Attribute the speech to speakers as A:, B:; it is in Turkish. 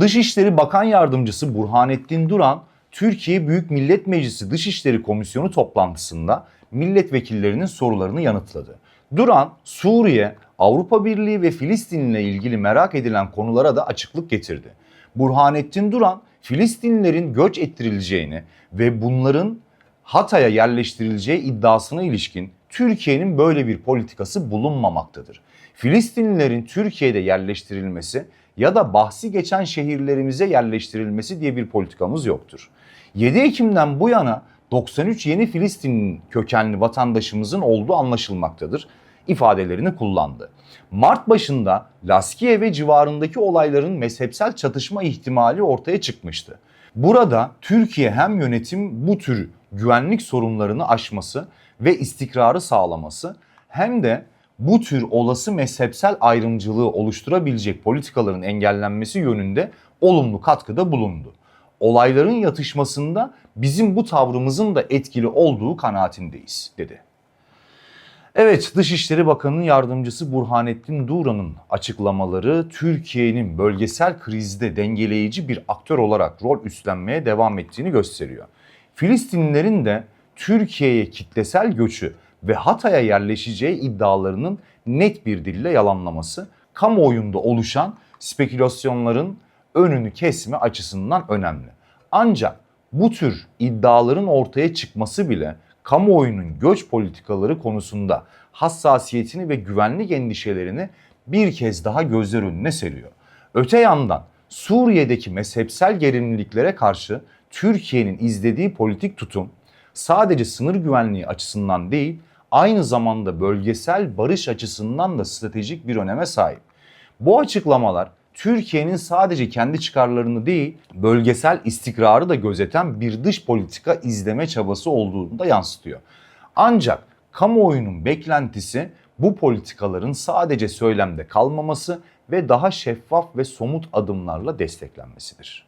A: Dışişleri Bakan Yardımcısı Burhanettin Duran, Türkiye Büyük Millet Meclisi Dışişleri Komisyonu toplantısında milletvekillerinin sorularını yanıtladı. Duran, Suriye, Avrupa Birliği ve Filistin ile ilgili merak edilen konulara da açıklık getirdi. Burhanettin Duran, Filistinlilerin göç ettirileceğini ve bunların Hatay'a yerleştirileceği iddiasına ilişkin Türkiye'nin böyle bir politikası bulunmamaktadır. Filistinlilerin Türkiye'de yerleştirilmesi ya da bahsi geçen şehirlerimize yerleştirilmesi diye bir politikamız yoktur. 7 Ekim'den bu yana 93 yeni Filistin kökenli vatandaşımızın olduğu anlaşılmaktadır ifadelerini kullandı. Mart başında Laskiye ve civarındaki olayların mezhepsel çatışma ihtimali ortaya çıkmıştı. Burada Türkiye hem yönetim bu tür güvenlik sorunlarını aşması ve istikrarı sağlaması hem de bu tür olası mezhepsel ayrımcılığı oluşturabilecek politikaların engellenmesi yönünde olumlu katkıda bulundu. Olayların yatışmasında bizim bu tavrımızın da etkili olduğu kanaatindeyiz dedi. Evet, Dışişleri Bakanı'nın yardımcısı Burhanettin Duran'ın açıklamaları Türkiye'nin bölgesel krizde dengeleyici bir aktör olarak rol üstlenmeye devam ettiğini gösteriyor. Filistinlilerin de Türkiye'ye kitlesel göçü ve Hatay'a yerleşeceği iddialarının net bir dille yalanlaması, kamuoyunda oluşan spekülasyonların önünü kesme açısından önemli. Ancak bu tür iddiaların ortaya çıkması bile kamuoyunun göç politikaları konusunda hassasiyetini ve güvenlik endişelerini bir kez daha gözler önüne seriyor. Öte yandan Suriye'deki mezhepsel gerilimliklere karşı Türkiye'nin izlediği politik tutum sadece sınır güvenliği açısından değil, aynı zamanda bölgesel barış açısından da stratejik bir öneme sahip. Bu açıklamalar Türkiye'nin sadece kendi çıkarlarını değil, bölgesel istikrarı da gözeten bir dış politika izleme çabası olduğunu da yansıtıyor. Ancak kamuoyunun beklentisi bu politikaların sadece söylemde kalmaması ve daha şeffaf ve somut adımlarla desteklenmesidir.